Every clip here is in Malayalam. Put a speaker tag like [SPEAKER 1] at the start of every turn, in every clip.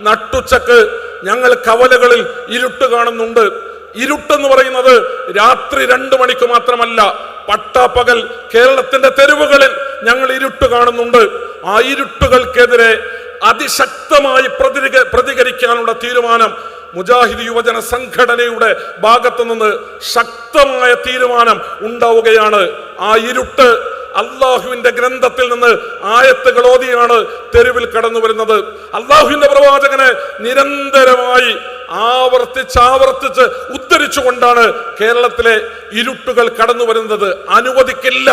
[SPEAKER 1] നട്ടുച്ചക്ക് ഞങ്ങൾ കവലകളിൽ ഇരുട്ട് കാണുന്നുണ്ട്. ഇരുട്ടെന്ന് പറയുന്നത് രാത്രി രണ്ടു മണിക്ക് മാത്രമല്ല പട്ടാപ്പകൽ കേരളത്തിന്റെ തെരുവുകളിൽ ഞങ്ങൾ ഇരുട്ട് കാണുന്നുണ്ട്. ആ ഇരുട്ടുകൾക്കെതിരെ അതിശക്തമായി പ്രതിക പ്രതികരിക്കാനുള്ള തീരുമാനം മുജാഹിദ് യുവജന സംഘടനയുടെ ഭാഗത്തു നിന്ന് ശക്തമായ തീരുമാനം ഉണ്ടാവുകയാണ്. ആ ഇരുട്ട് അള്ളാഹുവിന്റെ ഗ്രന്ഥത്തിൽ നിന്ന് ആയത്തുകൾ ഓതിയാണ് തെരുവിൽ കടന്നു വരുന്നത്. അള്ളാഹുവിന്റെ പ്രവാചകനെ നിരന്തരമായി ആവർത്തിച്ച് ആവർത്തിച്ച് ഉദ്ധരിച്ചുകൊണ്ടാണ് കേരളത്തിലെ ഇരുട്ടുകൾ കടന്നു വരുന്നത്. അനുവദിക്കില്ല.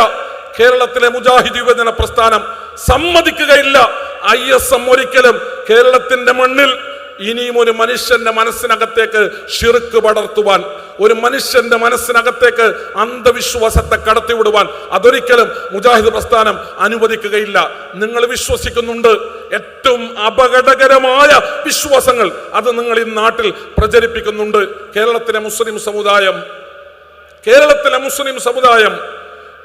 [SPEAKER 1] കേരളത്തിലെ മുജാഹിദ് യുവജന പ്രസ്ഥാനം സമ്മതിക്കുകയില്ല. ഐ എസ് എം ഒരിക്കലും കേരളത്തിന്റെ മണ്ണിൽ ഇനിയും ഒരു മനുഷ്യന്റെ മനസ്സിനകത്തേക്ക് ഷിർക്ക് പടർത്തുവാൻ ഒരു മനുഷ്യന്റെ മനസ്സിനകത്തേക്ക് അന്ധവിശ്വാസത്തെ കടത്തിവിടുവാൻ അതൊരിക്കലും മുജാഹിദ് പ്രസ്ഥാനം അനുവദിക്കുകയില്ല. നിങ്ങൾ വിശ്വസിക്കുന്നുണ്ട് ഏറ്റവും അപകടകരമായ വിശ്വാസങ്ങൾ അത് നിങ്ങൾ ഈ നാട്ടിൽ പ്രചരിപ്പിക്കുന്നുണ്ട്. കേരളത്തിലെ മുസ്ലിം സമുദായം കേരളത്തിലെ മുസ്ലിം സമുദായം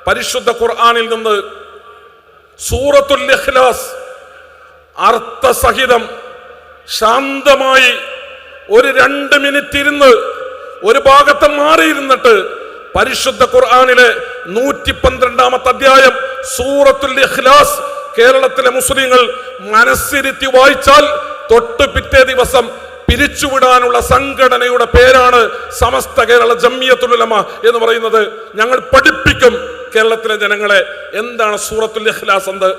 [SPEAKER 1] പരിശുദ്ധ ഖുർആാനിൽ നിന്ന് സൂറത്തുൽ ഇഖ്ലാസ് അർത്ഥസഹിതം ശാന്തമായി ഒരു രണ്ട് മിനിറ്റ് ഇരുന്ന് ഒരു ഭാഗത്ത് മാറിയിരുന്നിട്ട് പരിശുദ്ധ ഖുർആാനിലെ നൂറ്റി പന്ത്രണ്ടാമത്തെ അധ്യായം സൂറത്തുൽ ഇഖ്ലാസ് കേരളത്തിലെ മുസ്ലിങ്ങൾ മനസ്സിരുത്തി വായിച്ചാൽ തൊട്ട് പിറ്റേ ദിവസം പിരിച്ചുവിടാനുള്ള സംഘടനയുടെ പേരാണ് സമസ്ത കേരള ജമ്മിയത്തുലമ എന്ന് പറയുന്നത്. ഞങ്ങൾ പഠിപ്പിക്കും കേരളത്തിലെ ജനങ്ങളെ. എന്താണ് സൂറത്തുൽ ഇഖ്ലാസ് എന്ത്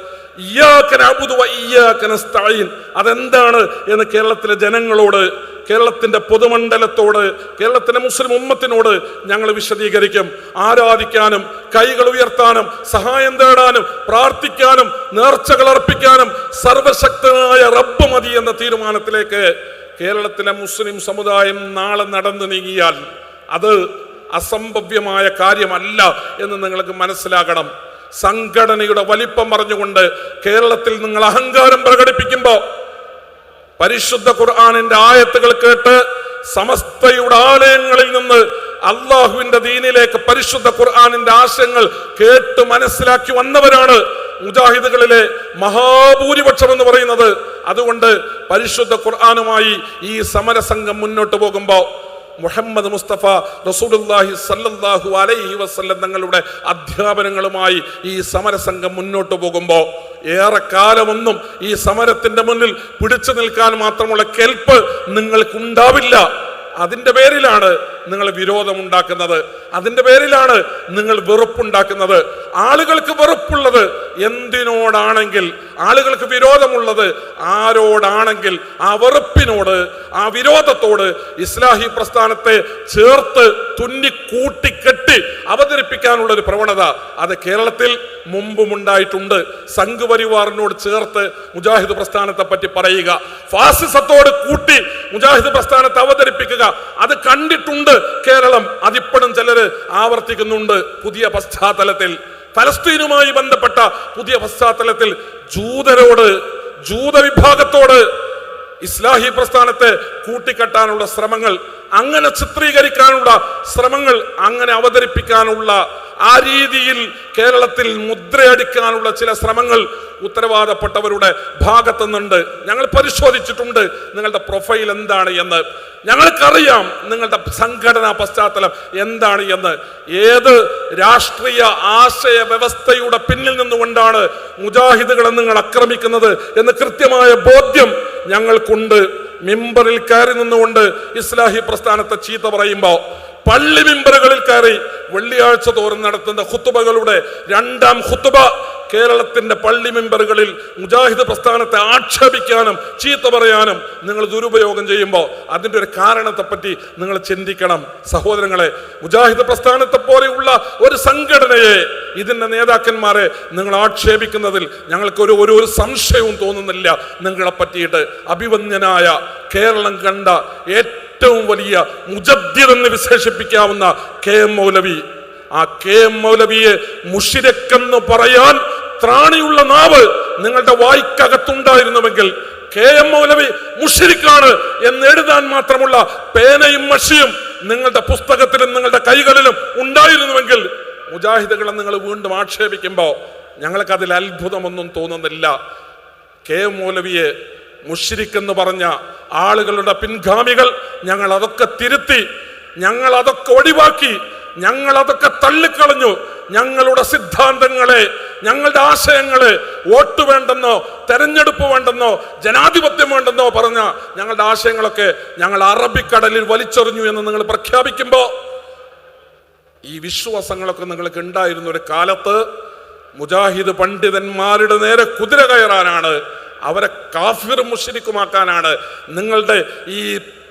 [SPEAKER 1] അതെന്താണ് എന്ന് കേരളത്തിലെ ജനങ്ങളോട് കേരളത്തിന്റെ പൊതുമണ്ഡലത്തോട് കേരളത്തിലെ മുസ്ലിം ഉമ്മത്തിനോട് ഞങ്ങൾ വിശദീകരിക്കും. ആരാധിക്കാനും കൈകൾ ഉയർത്താനും സഹായം തേടാനും പ്രാർത്ഥിക്കാനും നേർച്ചകൾ അർപ്പിക്കാനും സർവശക്തനായ റബ്ബ് മതി എന്ന തീരുമാനത്തിലേക്ക് കേരളത്തിലെ മുസ്ലിം സമുദായം നാളെ നടന്നു നീങ്ങിയാൽ അത് അസംഭവ്യമായ കാര്യമല്ല എന്ന് നിങ്ങൾക്ക് മനസ്സിലാകണം. സംഘടനയുടെ വലിപ്പം പറഞ്ഞുകൊണ്ട് കേരളത്തിൽ നിങ്ങൾ അഹങ്കാരം പ്രകടിപ്പിക്കുമ്പോൾ പരിശുദ്ധ ഖുർആാനിന്റെ ആയത്തുകൾ കേട്ട് സമസ്തയുടെ ആലയങ്ങളിൽ നിന്ന് അള്ളാഹുവിന്റെ ദീനിലേക്ക് പരിശുദ്ധ ഖുർആാനിന്റെ ആശയങ്ങൾ കേട്ട് മനസ്സിലാക്കി വന്നവരാണ് മുജാഹിദുകളിലെ മഹാഭൂരിപക്ഷം എന്ന് പറയുന്നത്. അതുകൊണ്ട് പരിശുദ്ധ ഖുർആാനുമായി ഈ സമരസംഘം മുന്നോട്ട് പോകുമ്പോൾ മുഹമ്മദ് മുസ്തഫ റസൂലുല്ലാഹി സല്ലല്ലാഹു അലൈഹി വസല്ലം തങ്ങളുടെ അധ്യാപനങ്ങളുമായി ഈ സമരസംഘം മുന്നോട്ട് പോകുമ്പോൾ ഏറെക്കാലമൊന്നും ഈ സമരത്തിന്റെ മുന്നിൽ പിടിച്ചു നിൽക്കാൻ മാത്രമുള്ള കെൽപ്പ് നിങ്ങൾക്കുണ്ടാവില്ല. അതിന്റെ പേരിലാണ് നിങ്ങൾ വിരോധം ഉണ്ടാക്കുന്നത് അതിന്റെ പേരിലാണ് നിങ്ങൾ വെറുപ്പുണ്ടാക്കുന്നത്. ആളുകൾക്ക് വെറുപ്പുള്ളത് എന്തിനോടാണെങ്കിൽ ആളുകൾക്ക് വിരോധമുള്ളത് ആരോടാണെങ്കിൽ ആ വെറുപ്പിനോട് ആ വിരോധത്തോട് ഇസ്ലാഹി പ്രസ്ഥാനത്തെ ചേർത്ത് തുന്നി കൂട്ടിക്കെട്ടി അവതരിപ്പിക്കാനുള്ള ഒരു പ്രവണത അത് കേരളത്തിൽ മുമ്പും ഉണ്ടായിട്ടുണ്ട് സംഘപരിവാറിനോട് ചേർത്ത് മുജാഹിദ് പ്രസ്ഥാനത്തെ പറ്റി പറയുക. ഫാസിസത്തോട് കൂട്ടി മുജാഹിദ് പ്രസ്ഥാനത്തെ അവതരിപ്പിക്കുക. അത് കണ്ടിട്ടുണ്ട് കേരളം. അതിപ്പോഴും ചിലര് ആവർത്തിക്കുന്നുണ്ട് പുതിയ പശ്ചാത്തലത്തിൽ. ഫലസ്തീനുമായി ബന്ധപ്പെട്ട പുതിയ പശ്ചാത്തലത്തിൽ ജൂതരോട് ജൂത വിഭാഗത്തോട് ഇസ്ലാഹി പ്രസ്ഥാനത്തെ കൂട്ടിക്കെട്ടാനുള്ള ശ്രമങ്ങൾ അങ്ങനെ ചിത്രീകരിക്കാനുള്ള ശ്രമങ്ങൾ അങ്ങനെ അവതരിപ്പിക്കാനുള്ള ആ രീതിയിൽ കേരളത്തിൽ മുദ്രയടിക്കാനുള്ള ചില ശ്രമങ്ങൾ ഉത്തരവാദപ്പെട്ടവരുടെ ഭാഗത്തു നിന്നുണ്ട് ഞങ്ങൾ പരിശോധിച്ചിട്ടുണ്ട് നിങ്ങളുടെ പ്രൊഫൈൽ എന്താണ് എന്ന്. ഞങ്ങൾക്കറിയാം നിങ്ങളുടെ സംഘടനാ പശ്ചാത്തലം എന്താണ് എന്ന്. ഏത് രാഷ്ട്രീയ ആശയ വ്യവസ്ഥയുടെ പിന്നിൽ നിന്നുകൊണ്ടാണ് മുജാഹിദുകളെ നിങ്ങൾ ആക്രമിക്കുന്നത് എന്ന് കൃത്യമായ ബോധ്യം ഞങ്ങൾക്കുണ്ട്. മിമ്പറിൽ കയറി നിന്നുകൊണ്ട് ഇസ്ലാഹി പ്രസ്ഥാനത്തെ ചീത്ത പറയുമ്പോൾ പള്ളി മിമ്പറുകളിൽ കയറി വെള്ളിയാഴ്ച തോറും നടത്തുന്ന ഹുത്തുബകളുടെ രണ്ടാം ഹുത്തുബ കേരളത്തിന്റെ പള്ളി മെമ്പറുകളിൽ മുജാഹിദ് പ്രസ്ഥാനത്തെ ആക്ഷേപിക്കാനും ചീത്ത പറയാനും നിങ്ങൾ ദുരുപയോഗം ചെയ്യുമ്പോൾ അതിന്റെ ഒരു കാരണത്തെപ്പറ്റി നിങ്ങൾ ചിന്തിക്കണം. സഹോദരങ്ങളെ മുജാഹിദ് പ്രസ്ഥാനത്തെ പോലെയുള്ള ഒരു സംഘടനയെ ഇതിന്റെ നേതാക്കന്മാരെ നിങ്ങൾ ആക്ഷേപിക്കുന്നതിൽ ഞങ്ങൾക്കൊരു ഒരു ഒരു സംശയവും തോന്നുന്നില്ല. നിങ്ങളെ പറ്റിയിട്ട് അഭിവന്യനായ കേരളം കണ്ട ഏറ്റവും വലിയ മുജബ്ദിരെന്ന് വിശേഷിപ്പിക്കാവുന്ന കെ എം മൗലവി. ആ കെ എം മൗലവിയെ മുഷിരക്കെന്ന് പറയാൻ ത്രാണിയുള്ള നാവ് നിങ്ങളുടെ വായിക്കകത്തുണ്ടായിരുന്നുവെങ്കിൽ കെ എം മൗലവി മുഷിരിക്കാണ് എന്ന് എഴുതാൻ മാത്രമുള്ള പേനയും മഷിയും നിങ്ങളുടെ പുസ്തകത്തിലും നിങ്ങളുടെ കൈകളിലും ഉണ്ടായിരുന്നുവെങ്കിൽ മുജാഹിദുകളെ നിങ്ങൾ വീണ്ടും ആക്ഷേപിക്കുമ്പോൾ ഞങ്ങൾക്ക് അതിൽ അത്ഭുതമൊന്നും തോന്നുന്നില്ല. കെ എം മൗലവിയെ മുഷിരിക്കെന്ന് പറഞ്ഞ ആളുകളുടെ പിൻഗാമികൾ ഞങ്ങൾ അതൊക്കെ തിരുത്തി ഞങ്ങൾ അതൊക്കെ ഒഴിവാക്കി ഞങ്ങൾ അതൊക്കെ തള്ളിക്കളഞ്ഞു. ഞങ്ങളുടെ സിദ്ധാന്തങ്ങളെ ഞങ്ങളുടെ ആശയങ്ങളെ വോട്ട് വേണ്ടെന്നോ തെരഞ്ഞെടുപ്പ് വേണ്ടെന്നോ ജനാധിപത്യം വേണ്ടെന്നോ പറഞ്ഞ ഞങ്ങളുടെ ആശയങ്ങളൊക്കെ ഞങ്ങൾ അറബിക്കടലിൽ വലിച്ചെറിഞ്ഞു എന്ന് നിങ്ങൾ പ്രഖ്യാപിക്കുമ്പോൾ ഈ വിശ്വാസങ്ങളൊക്കെ നിങ്ങൾക്ക് ഉണ്ടായിരുന്ന ഒരു കാലത്ത് മുജാഹിദ് പണ്ഡിതന്മാരുടെ നേരെ കുതിര കയറാനാണ് അവരെ കാഫിർ മുഷരിക്കുമാക്കാനാണ് നിങ്ങളുടെ ഈ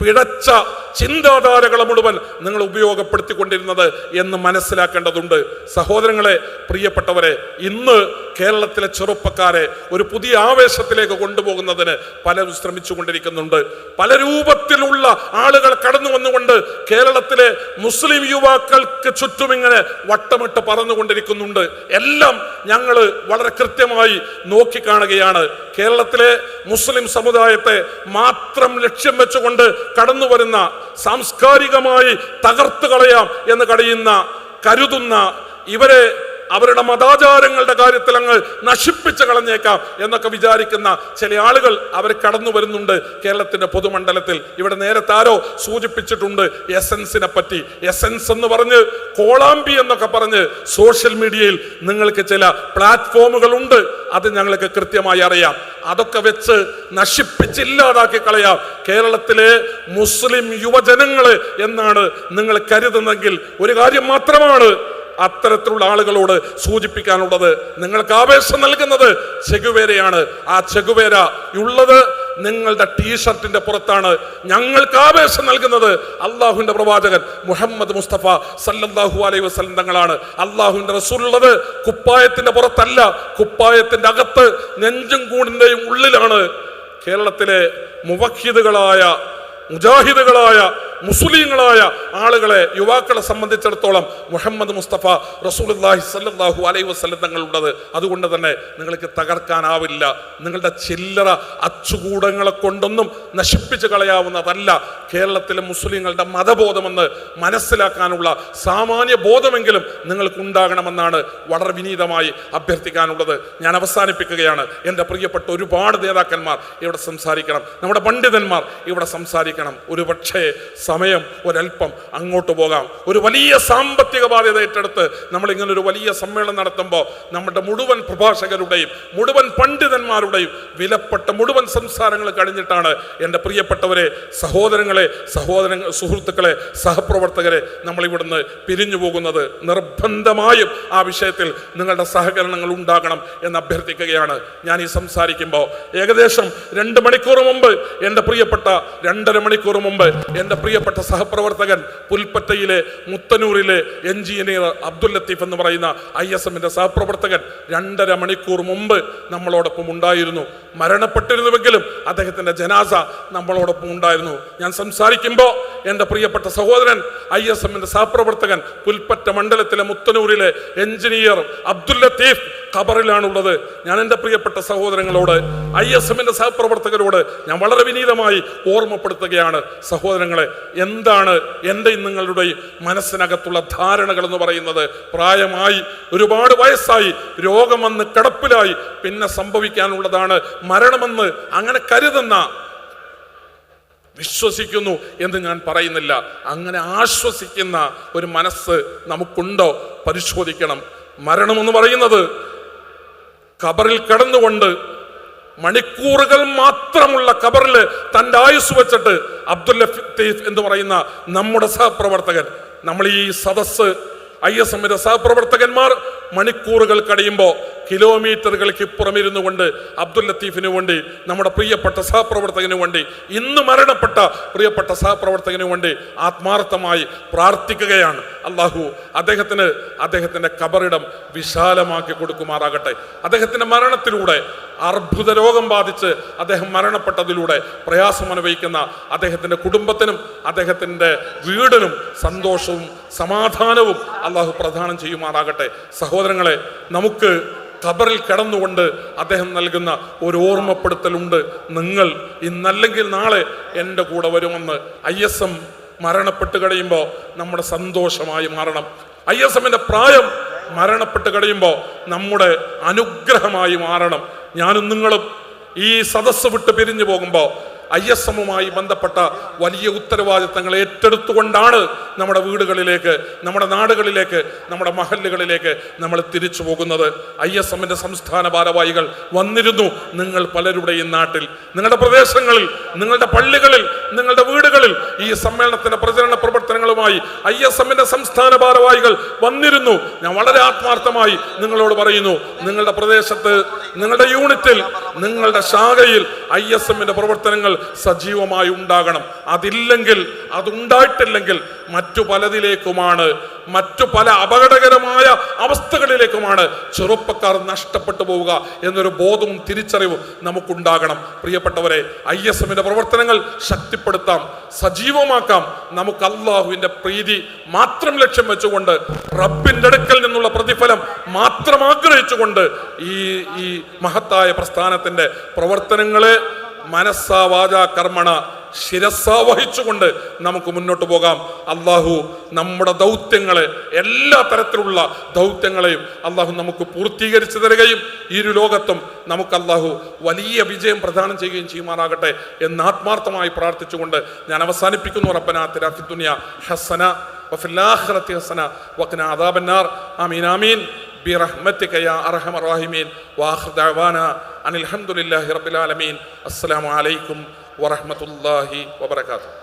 [SPEAKER 1] പിഴച്ച ചിന്താധാരകളെ മുഴുവൻ നിങ്ങൾ ഉപയോഗപ്പെടുത്തിക്കൊണ്ടിരുന്നത് എന്ന് മനസ്സിലാക്കേണ്ടതുണ്ട്. സഹോദരങ്ങളെ പ്രിയപ്പെട്ടവരെ ഇന്ന് കേരളത്തിലെ ചെറുപ്പക്കാരെ ഒരു പുതിയ ആവേശത്തിലേക്ക് കൊണ്ടുപോകുന്നതിന് പലരും ശ്രമിച്ചുകൊണ്ടിരിക്കുന്നുണ്ട്. പല രൂപത്തിലുള്ള ആളുകൾ കടന്നു വന്നുകൊണ്ട് കേരളത്തിലെ മുസ്ലിം യുവാക്കൾക്ക് ചുറ്റും ഇങ്ങനെ വട്ടമിട്ട് പറന്നുകൊണ്ടിരിക്കുന്നുണ്ട്. എല്ലാം ഞങ്ങൾ വളരെ കൃത്യമായി നോക്കിക്കാണുകയാണ്. കേരളത്തിലെ മുസ്ലിം സമുദായത്തെ മാത്രം ലക്ഷ്യം വെച്ചുകൊണ്ട് കടന്നു വരുന്ന സാംസ്കാരികമായി തകർത്തു കളയാം എന്ന് കഴിയുന്ന കരുതുന്ന ഇവരെ അവരുടെ മതാചാരങ്ങളുടെ കാര്യത്തിൽ അങ്ങ് നശിപ്പിച്ച് കളഞ്ഞേക്കാം എന്നൊക്കെ വിചാരിക്കുന്ന ചില ആളുകൾ അവർ കടന്നു വരുന്നുണ്ട് കേരളത്തിന്റെ പൊതുമണ്ഡലത്തിൽ. ഇവിടെ നേരത്തെ ആരോ സൂചിപ്പിച്ചിട്ടുണ്ട് എസൻസിനെ പറ്റി. എസൻസ് എന്ന് പറഞ്ഞ് കോളാമ്പി എന്നൊക്കെ പറഞ്ഞ് സോഷ്യൽ മീഡിയയിൽ നിങ്ങൾക്ക് ചില പ്ലാറ്റ്ഫോമുകൾ ഉണ്ട് അത് ഞങ്ങൾക്ക് കൃത്യമായി അറിയാം. അതൊക്കെ വെച്ച് നശിപ്പിച്ചില്ലാതാക്കി കളയാം. കേരളത്തിലെ മുസ്ലിം യുവജനങ്ങൾ എന്നാണ് നിങ്ങൾ കരുതുന്നെങ്കിൽ ഒരു കാര്യം മാത്രമാണ്. അത്തരത്തിലുള്ള ആളുകളോട് സൂചിപ്പിക്കാനുള്ളത് നിങ്ങൾക്ക് ആവേശം നൽകുന്നത് ചെകുവേരയാണ് ആ ചെകുവേര ഉള്ളത് നിങ്ങളുടെ ടീഷർട്ടിന്റെ പുറത്താണ്. ഞങ്ങൾക്ക് ആവേശം നൽകുന്നത് അള്ളാഹുവിന്റെ പ്രവാചകൻ മുഹമ്മദ് മുസ്തഫ സല്ലല്ലാഹു അലൈഹി വസല്ലം തങ്ങളാണ്. അള്ളാഹുവിന്റെ റസൂലുള്ളത് കുപ്പായത്തിന്റെ പുറത്തല്ല കുപ്പായത്തിന്റെ അകത്ത് നെഞ്ചും കൂടിന്റെയും ഉള്ളിലാണ് കേരളത്തിലെ മുവഖിദുകളായ മുജാഹിദുകളായ മുസ്ലിങ്ങളായ ആളുകളെ യുവാക്കളെ സംബന്ധിച്ചിടത്തോളം മുഹമ്മദ് മുസ്തഫ റസൂലുള്ളാഹി സല്ലാഹു അലൈ വസല്ലം തങ്ങളുള്ളത് അതുകൊണ്ട് തന്നെ നിങ്ങൾക്ക് തകർക്കാനാവില്ല. നിങ്ങളുടെ ചില്ലറ അച്ചുകൂടങ്ങളെ കൊണ്ടൊന്നും നശിപ്പിച്ചു കളയാവുന്നതല്ല കേരളത്തിലെ മുസ്ലിങ്ങളുടെ മതബോധമെന്ന് മനസ്സിലാക്കാനുള്ള സാമാന്യ ബോധമെങ്കിലും നിങ്ങൾക്ക് ഉണ്ടാകണമെന്നാണ് വളരെ വിനീതമായി അഭ്യർത്ഥിക്കാനുള്ളത്. ഞാൻ അവസാനിപ്പിക്കുകയാണ്. എന്റെ പ്രിയപ്പെട്ട ഒരുപാട് നേതാക്കന്മാർ ഇവിടെ സംസാരിക്കണം. നമ്മുടെ പണ്ഡിതന്മാർ ഇവിടെ സംസാരിക്കണം. ഒരു പക്ഷേ സമയം ഒരല്പം അങ്ങോട്ട് പോകാം. ഒരു വലിയ സാമ്പത്തിക ബാധ്യത ഏറ്റെടുത്ത് നമ്മളിങ്ങനെ ഒരു വലിയ സമ്മേളനം നടത്തുമ്പോൾ നമ്മുടെ മുഴുവൻ പ്രഭാഷകരുടെയും മുഴുവൻ പണ്ഡിതന്മാരുടെയും വിലപ്പെട്ട മുഴുവൻ സംസാരങ്ങൾ കഴിഞ്ഞിട്ടാണ് എന്റെ പ്രിയപ്പെട്ടവരെ സഹോദരങ്ങളെ സഹോദര സുഹൃത്തുക്കളെ സഹപ്രവർത്തകരെ നമ്മളിവിടുന്ന് പിരിഞ്ഞു പോകുന്നത്. നിർബന്ധമായും ആ വിഷയത്തിൽ നിങ്ങളുടെ സഹകരണങ്ങൾ ഉണ്ടാകണം എന്ന് അഭ്യർത്ഥിക്കുകയാണ്. ഞാൻ ഈ സംസാരിക്കുമ്പോൾ ഏകദേശം രണ്ട് മണിക്കൂർ മുമ്പ് എന്റെ പ്രിയപ്പെട്ട രണ്ടര മണിക്കൂർ മുമ്പ് എന്റെ പ്രിയപ്പെട്ട സഹപ്രവർത്തകൻ പുൽപ്പറ്റയിലെ മുത്തനൂരിലെ എഞ്ചിനീയർ അബ്ദുൽ ലത്തീഫ് എന്ന് പറയുന്ന ഐ എസ് എമ്മിന്റെ സഹപ്രവർത്തകൻ രണ്ടര മണിക്കൂർ മുമ്പ് നമ്മളോടൊപ്പം ഉണ്ടായിരുന്നു. മരണപ്പെട്ടിരുന്നുവെങ്കിലും അദ്ദേഹത്തിന്റെ ജനാസ നമ്മളോടൊപ്പം ഉണ്ടായിരുന്നു. ഞാൻ സംസാരിക്കുമ്പോൾ എന്റെ പ്രിയപ്പെട്ട സഹോദരൻ ഐ എസ് എമ്മിന്റെ സഹപ്രവർത്തകൻ പുൽപ്പറ്റ മണ്ഡലത്തിലെ മുത്തനൂരിലെ എഞ്ചിനീയർ അബ്ദുൽ ലത്തീഫ് ഖബറിലാണുള്ളത്. ഞാൻ എന്റെ പ്രിയപ്പെട്ട സഹോദരങ്ങളോട് ഐ എസ് എമ്മിന്റെ സഹപ്രവർത്തകരോട് ഞാൻ വളരെ വിനീതമായി ഓർമ്മപ്പെടുത്തുകയാണ്. സഹോദരങ്ങളെ എന്താണ് എന്റെ നിങ്ങളുടെ മനസ്സിനകത്തുള്ള ധാരണകൾ എന്ന് പറയുന്നത്? പ്രായമായി ഒരുപാട് വയസ്സായി രോഗം വന്ന് കിടപ്പിലായി പിന്നെ സംഭവിക്കാനുള്ളതാണ് മരണമെന്ന് അങ്ങനെ കരുതുന്ന വിശ്വസിക്കുന്നു എന്ന് ഞാൻ പറയുന്നില്ല. അങ്ങനെ ആശ്വസിക്കുന്ന ഒരു മനസ്സ് നമുക്കുണ്ടോ? പരിശോധിക്കണം. മരണമെന്ന് പറയുന്നത് ഖബറിൽ കിടന്നുകൊണ്ട് മണിക്കൂറുകൾ മാത്രമുള്ള ഖബറിൽ തന്റെ ആയുസ് വെച്ചിട്ട് അബ്ദുൽ ലത്തീഫ് എന്ന് പറയുന്ന നമ്മുടെ സഹപ്രവർത്തകൻ നമ്മൾ ഈ സദസ്സ് ഐ എസ് എമ്മിന്റെ സഹപ്രവർത്തകന്മാർ മണിക്കൂറുകൾ കഴിയുമ്പോൾ കിലോമീറ്ററുകൾക്ക് ഇപ്പുറമിരുന്നു കൊണ്ട് അബ്ദുൽ ലത്തീഫിന് വേണ്ടി നമ്മുടെ പ്രിയപ്പെട്ട സഹപ്രവർത്തകന് വേണ്ടി ഇന്ന് മരണപ്പെട്ട പ്രിയപ്പെട്ട സഹപ്രവർത്തകന് വേണ്ടി ആത്മാർത്ഥമായി പ്രാർത്ഥിക്കുകയാണ്. അള്ളാഹു അദ്ദേഹത്തിന് അദ്ദേഹത്തിന്റെ കബറിടം വിശാലമാക്കി കൊടുക്കുമാറാകട്ടെ. അദ്ദേഹത്തിന്റെ മരണത്തിലൂടെ അർബുദ രോഗം ബാധിച്ച് അദ്ദേഹം മരണപ്പെട്ടതിലൂടെ പ്രയാസം അനുഭവിക്കുന്ന അദ്ദേഹത്തിന്റെ കുടുംബത്തിനും അദ്ദേഹത്തിന്റെ വീടിനും സന്തോഷവും സമാധാനവും അള്ളാഹു പ്രദാനം ചെയ്യുമാറാകട്ടെ. സഹോദരങ്ങളെ നമുക്ക് ഖബറിൽ കിടന്നുകൊണ്ട് അദ്ദേഹം നൽകുന്ന ഒരു ഓർമ്മപ്പെടുത്തലുണ്ട്. നിങ്ങൾ ഇന്നല്ലെങ്കിൽ നാളെ എന്റെ കൂടെ വരുമെന്ന് ഐ എസ് എം മരണപ്പെട്ട് കഴിയുമ്പോൾ നമ്മുടെ സന്തോഷമായി മാറണം. ഐ എസ് എമ്മിന്റെ പ്രായം മരണപ്പെട്ട് കഴിയുമ്പോൾ നമ്മുടെ അനുഗ്രഹമായി മാറണം. ഞാനും നിങ്ങളും ഈ സദസ്സ് വിട്ട് പിരിഞ്ഞു പോകുമ്പോൾ ഐ എസ് എമ്മുമായി ബന്ധപ്പെട്ട വലിയ ഉത്തരവാദിത്തങ്ങൾ ഏറ്റെടുത്തുകൊണ്ടാണ് നമ്മുടെ വീടുകളിലേക്ക് നമ്മുടെ നാടുകളിലേക്ക് നമ്മുടെ മഹല്ലുകളിലേക്ക് നമ്മൾ തിരിച്ചു പോകുന്നത്. ഐ എസ് എമ്മിന്റെ സംസ്ഥാന ഭാരവാഹികൾ വന്നിരുന്നു നിങ്ങൾ പലരുടെയും നാട്ടിൽ. നിങ്ങളുടെ പ്രദേശങ്ങളിൽ നിങ്ങളുടെ പള്ളികളിൽ നിങ്ങളുടെ വീടുകളിൽ ഈ സമ്മേളനത്തിന്റെ പ്രചരണ പ്രവർത്തനങ്ങളുമായി ഐ എസ് എമ്മിന്റെ സംസ്ഥാന ഭാരവാഹികൾ വന്നിരുന്നു. ഞാൻ വളരെ ആത്മാർത്ഥമായി നിങ്ങളോട് പറയുന്നു നിങ്ങളുടെ പ്രദേശത്ത് നിങ്ങളുടെ യൂണിറ്റിൽ നിങ്ങളുടെ ശാഖയിൽ ഐ എസ് എമ്മിന്റെ പ്രവർത്തനങ്ങൾ സജീവമായി ഉണ്ടാകണം. അതില്ലെങ്കിൽ അതുണ്ടായിട്ടില്ലെങ്കിൽ മറ്റു പലതിലേക്കുമാണ് മറ്റു പല അപകടകരമായ അവസ്ഥകളിലേക്കുമാണ് ചെറുപ്പക്കാർ നഷ്ടപ്പെട്ടു പോവുക എന്നൊരു ബോധവും തിരിച്ചറിവും നമുക്കുണ്ടാകണം. പ്രിയപ്പെട്ടവരെ ഐ എസ് എമ്മിന്റെ പ്രവർത്തനങ്ങൾ ശക്തിപ്പെടുത്താം സജീവമാക്കാം. നമുക്ക് അള്ളാഹുവിന്റെ പ്രീതി മാത്രം ലക്ഷ്യം വെച്ചുകൊണ്ട് റബ്ബിന്റെ അടുക്കൽ നിന്നുള്ള പ്രതിഫലം മാത്രം ആഗ്രഹിച്ചുകൊണ്ട് ഈ ഈ മഹത്തായ പ്രസ്ഥാനത്തിന്റെ പ്രവർത്തനങ്ങളെ മനസ്സാ വാച കർമ്മണ ശിരസാ വഹിച്ചുകൊണ്ട് നമുക്ക് മുന്നോട്ട് പോകാം. അള്ളാഹു നമ്മുടെ ദൗത്യങ്ങളെ എല്ലാ തരത്തിലുള്ള ദൗത്യങ്ങളെയും അള്ളാഹു നമുക്ക് പൂർത്തീകരിച്ചു തരികയും ഇരു ലോകത്തും നമുക്ക് അള്ളാഹു വലിയ വിജയം പ്രദാനം ചെയ്യുകയും ചെയ്യുമാറാകട്ടെ എന്ന് ആത്മാർത്ഥമായി പ്രാർത്ഥിച്ചുകൊണ്ട് ഞാൻ അവസാനിപ്പിക്കുന്നു. റബ്ബന തിരാഫിദുനിയ ഹസന വഫില്ലാഹ്റത്തി ഹസന വക്ന അദാബന്നാർ. ആമീൻ ആമീൻ. برحمتك يا أرحم الراحمين وآخر دعوانا أن الحمد لله رب العالمين السلام عليكم ورحمة الله وبركاته